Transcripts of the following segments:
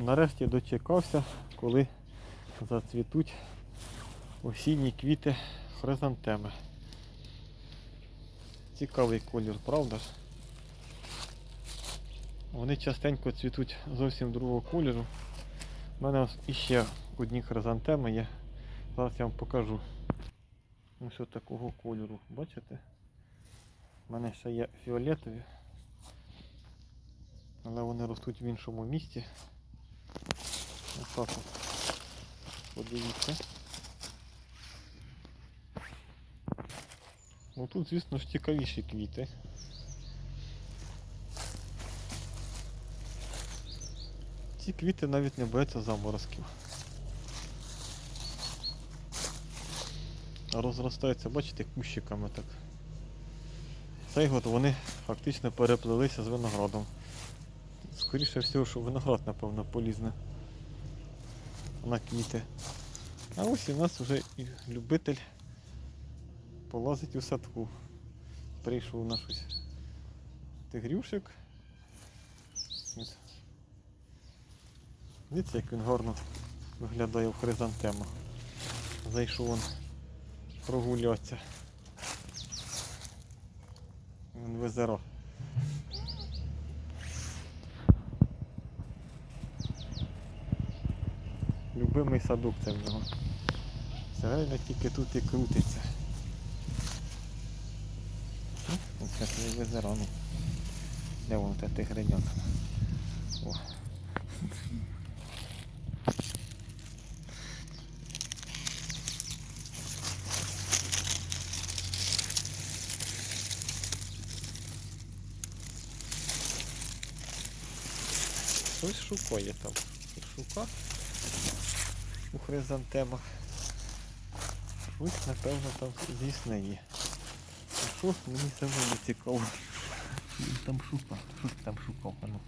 Нарешті дочекався, коли зацвітуть осінні квіти хризантеми. Цікавий колір, правда ж? Вони частенько цвітуть зовсім другого кольору. У мене іще одні хризантеми є. Зараз я вам покажу. Ось такого кольору. Бачите? У мене ще є фіолетові. Але вони ростуть в іншому місці. Ось так. Подивіться. Ну тут, звісно ж, цікавіші квіти. Ці квіти навіть не бояться заморозків. Розростаються, бачите, кущиками так. Цей год вони фактично переплелися з виноградом. Скоріше всього, що виноград, напевно, полізне на квіти. А ось в нас вже і любитель полазить у садку. Прийшов наш ось тигрюшик. Дивіться, як він гарно виглядає в хризантемах. Зайшов він прогулятися. Він визирав. Любимий садок це в нього. Все тільки тут і крутиться. Як не визирано. Де вон те тигренята? О. Щось шукає там. Шука у хризантемах. Ось, напевно, там дійсно є. А що мені самому цікаво. Там шукав. Що там шукав? А ну.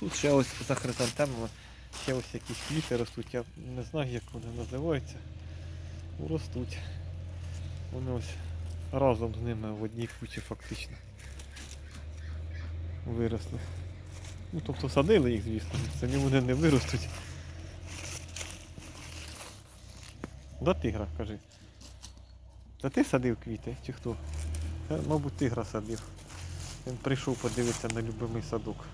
Тут ще ось за хризантемами ще ось якісь квіти ростуть. Я не знаю, як вони називаються. Ростуть. Вони ось разом з ними в одній кучі фактично виросли. Ну, тобто садили їх, звісно, самі вони не виростуть. Да тигра, кажи. Та ти садив квіти, чи хто? Мабуть, тигра садив. Він прийшов подивитися на любимий садок.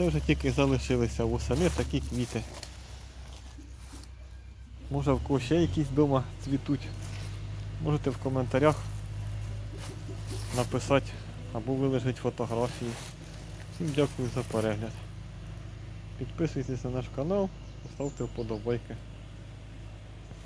Це вже тільки залишилися восени такі квіти. Може в когось ще якісь вдома цвітуть. Можете в коментарях написати або виложити фотографії. Всім дякую за перегляд. Підписуйтесь на наш канал, ставте вподобайки.